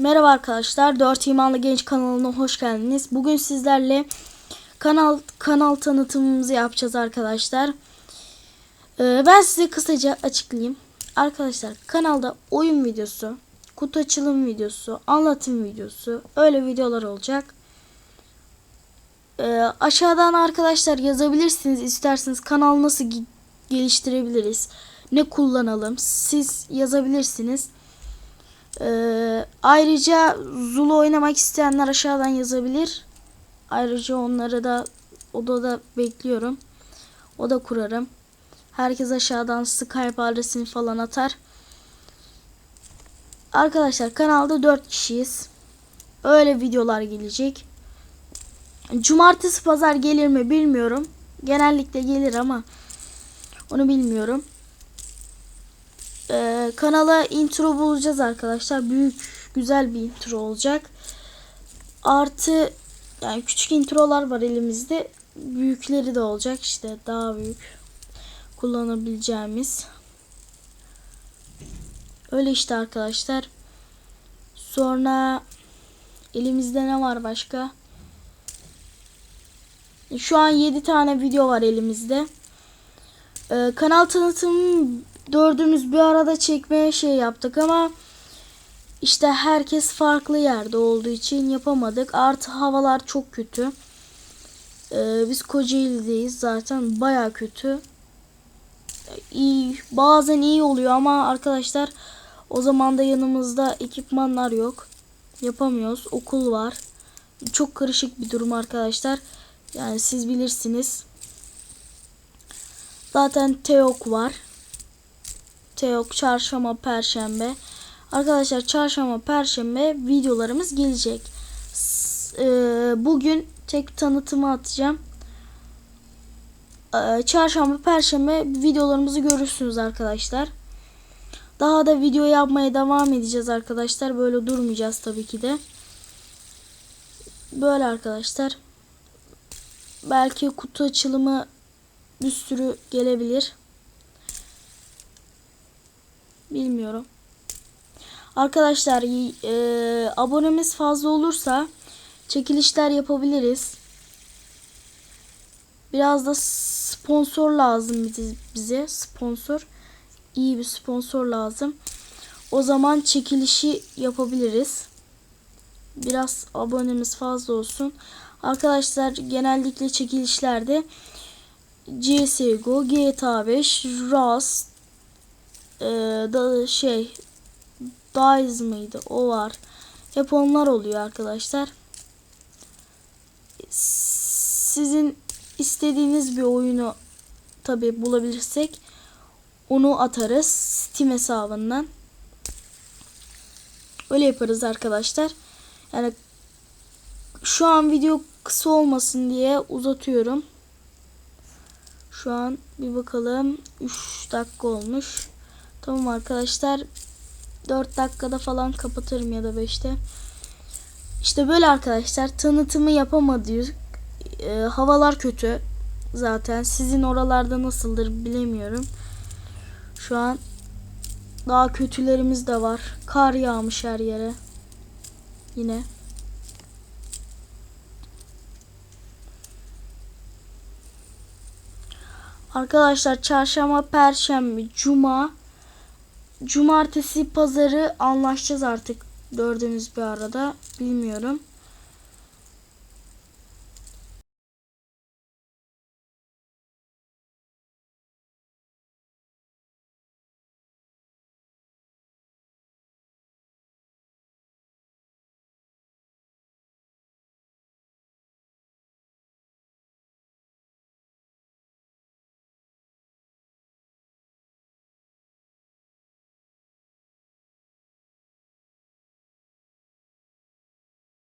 Merhaba arkadaşlar. 4 İmanlı Genç kanalına hoş geldiniz. Bugün sizlerle kanal kanal tanıtımımızı yapacağız arkadaşlar. Ee, ben size kısaca açıklayayım. Arkadaşlar kanalda oyun videosu, kutu açılım videosu, anlatım videosu öyle videolar olacak. Ee, aşağıdan arkadaşlar yazabilirsiniz. İsterseniz kanal nasıl geliştirebiliriz, ne kullanalım siz yazabilirsiniz. Ee, ayrıca Zulu oynamak isteyenler aşağıdan yazabilir. Ayrıca onları da odada bekliyorum. Oda kurarım. Herkes aşağıdan Skype adresini falan atar. Arkadaşlar kanalda 4 kişiyiz. Öyle videolar gelecek. Cumartesi pazar gelir mi bilmiyorum. Genellikle gelir ama onu bilmiyorum. Ee, kanala intro bulacağız arkadaşlar. Büyük güzel bir intro olacak. Artı yani küçük introlar var elimizde. Büyükleri de olacak işte daha büyük kullanabileceğimiz. Öyle işte arkadaşlar. Sonra elimizde ne var başka? Şu an 7 tane video var elimizde. Ee, kanal tanıtımı dördümüz bir arada çekmeye şey yaptık ama işte herkes farklı yerde olduğu için yapamadık. Artı havalar çok kötü. Ee, biz Kocaeli'deyiz zaten baya kötü. İyi, bazen iyi oluyor ama arkadaşlar o zaman da yanımızda ekipmanlar yok. Yapamıyoruz. Okul var. Çok karışık bir durum arkadaşlar. Yani siz bilirsiniz. Zaten Teok var. Teok çarşamba perşembe. Arkadaşlar çarşamba perşembe videolarımız gelecek. Eee, bugün tek tanıtımı atacağım. Eee, çarşamba perşembe videolarımızı görürsünüz arkadaşlar. Daha da video yapmaya devam edeceğiz arkadaşlar. Böyle durmayacağız tabii ki de. Böyle arkadaşlar. Belki kutu açılımı bir sürü gelebilir. Bilmiyorum. Arkadaşlar e, abonemiz fazla olursa çekilişler yapabiliriz. Biraz da sponsor lazım bize-. Sponsor. iyi bir sponsor lazım. O zaman çekilişi yapabiliriz. Biraz abonemiz fazla olsun. Arkadaşlar genellikle çekilişlerde CSGO, GTA 5, Rust, e, da şey Dice mıydı? O var. Hep onlar oluyor arkadaşlar. Sizin istediğiniz bir oyunu tabi bulabilirsek onu atarız Steam hesabından. Öyle yaparız arkadaşlar. Yani şu an video kısa olmasın diye uzatıyorum. Şu an bir bakalım 3 dakika olmuş. Tamam arkadaşlar 4 dakikada falan kapatırım ya da 5'te. İşte böyle arkadaşlar tanıtımı yapamadık. Ee, havalar kötü zaten. Sizin oralarda nasıldır bilemiyorum. Şu an daha kötülerimiz de var. Kar yağmış her yere. Yine. Arkadaşlar çarşamba, perşembe, cuma, cumartesi, pazarı anlaşacağız artık dördümüz bir arada. Bilmiyorum.